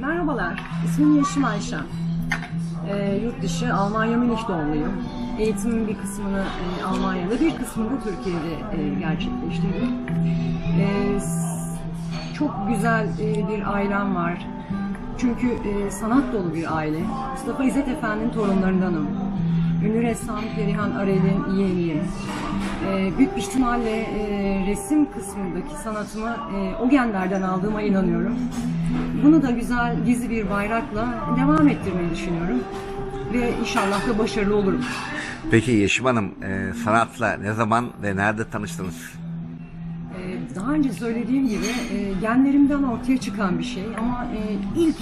Merhabalar, ismim Yeşim Ayşe. Ee, yurt dışı Almanya Münih doğumluyum. Eğitimin bir kısmını e, Almanya'da, bir kısmını da Türkiye'de e, gerçekleştirdim. S- çok güzel e, bir ailem var. Çünkü e, sanat dolu bir aile. Mustafa İzzet Efendi'nin torunlarındanım. Ünlü ressam Perihan Arel'in yeğeniyim. Ee, büyük ihtimalle e, resim kısmındaki sanatımı e, o genlerden aldığıma inanıyorum. Bunu da güzel gizli bir bayrakla devam ettirmeyi düşünüyorum. Ve inşallah da başarılı olurum. Peki Yeşim Hanım e, sanatla ne zaman ve nerede tanıştınız? Ee, Daha önce söylediğim gibi e, genlerimden ortaya çıkan bir şey ama e, ilk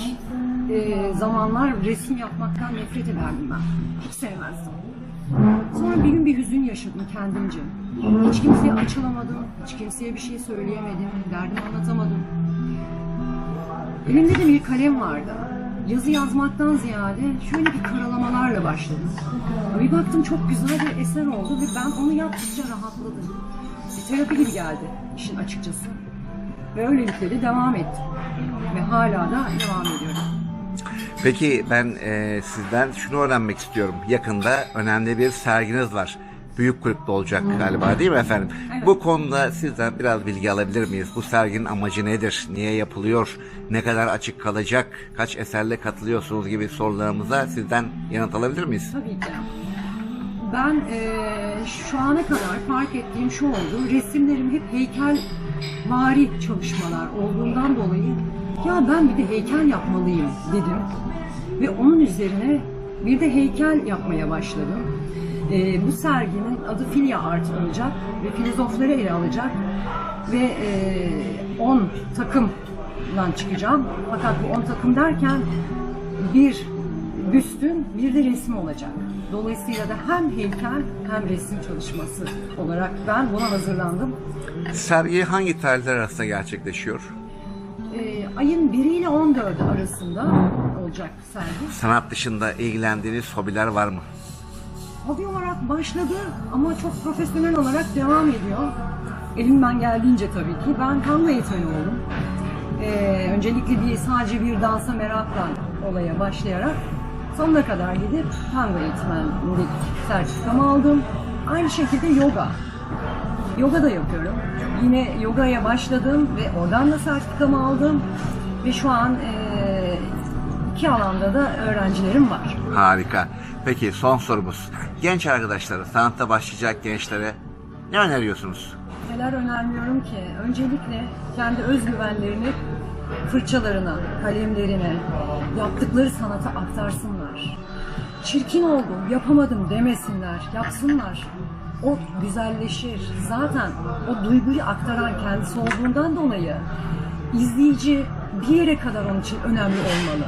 e, zamanlar resim yapmaktan nefret ederdim ben. Hiç sevmezdim. Sonra bir gün bir hüzün yaşadım kendimce. Hiç kimseye açılamadım, hiç kimseye bir şey söyleyemedim, derdimi anlatamadım. Elimde de bir kalem vardı. Yazı yazmaktan ziyade şöyle bir karalamalarla başladım. Bir baktım çok güzel bir eser oldu ve ben onu yaptıkça rahatladım. Bir terapi gibi geldi işin açıkçası. Ve öylelikle de devam ettim. Ve hala da devam ediyorum. Peki ben e, sizden şunu öğrenmek istiyorum. Yakında önemli bir serginiz var. Büyük kulüpte olacak galiba değil mi efendim? Evet. Bu konuda sizden biraz bilgi alabilir miyiz? Bu serginin amacı nedir? Niye yapılıyor? Ne kadar açık kalacak? Kaç eserle katılıyorsunuz gibi sorularımıza sizden yanıt alabilir miyiz? Tabii ki. Ben eee, şu ana kadar fark ettiğim şu oldu. Resimlerim hep heykel vari çalışmalar olduğundan dolayı ya ben bir de heykel yapmalıyım dedim. Ve onun üzerine bir de heykel yapmaya başladım. Eee, bu serginin adı Filya Art olacak ve filozofları ele alacak ve eee, 10 takımdan çıkacağım. Fakat bu 10 takım derken bir büstün bir de resim olacak. Dolayısıyla da hem heykel hem resim çalışması olarak ben buna hazırlandım. Sergi hangi tarihler arasında gerçekleşiyor? Ee, ayın 1 ile 14 arasında olacak sergi. Sanat dışında ilgilendiğiniz hobiler var mı? Hobi olarak başladı ama çok profesyonel olarak devam ediyor. Elimden geldiğince tabii ki. Ben tango eğitmeni oldum. Ee, öncelikle bir sadece bir dansa merakla olaya başlayarak sonuna kadar gidip tango eğitmenlik sertifikamı aldım. Aynı şekilde yoga. Yoga da yapıyorum. Yine yogaya başladım ve oradan da sertifikamı aldım. Ve şu an eee, iki alanda da öğrencilerim var. Harika. Peki son sorumuz. Genç arkadaşlara, sanatta başlayacak gençlere ne öneriyorsunuz? Neler önermiyorum ki? Öncelikle kendi özgüvenlerini fırçalarına, kalemlerine, yaptıkları sanata aktarsınlar. Çirkin oldum, yapamadım demesinler, yapsınlar. O güzelleşir. Zaten o duyguyu aktaran kendisi olduğundan dolayı izleyici bir yere kadar onun için önemli olmalı.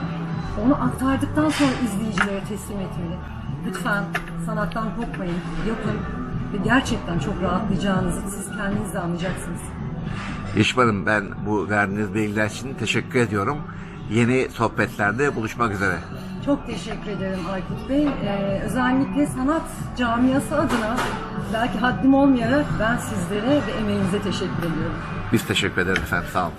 Onu aktardıktan sonra izleyicilere teslim etmeli. Lütfen sanattan kopmayın, yapın ve gerçekten çok rahatlayacağınızı siz kendiniz de anlayacaksınız. Yeşim ben bu verdiğiniz bilgiler için teşekkür ediyorum. Yeni sohbetlerde buluşmak üzere. Çok teşekkür ederim Aykut Bey. Ee, özellikle sanat camiası adına belki haddim olmayarak ben sizlere ve emeğinize teşekkür ediyorum. Biz teşekkür ederiz efendim. Sağ olun.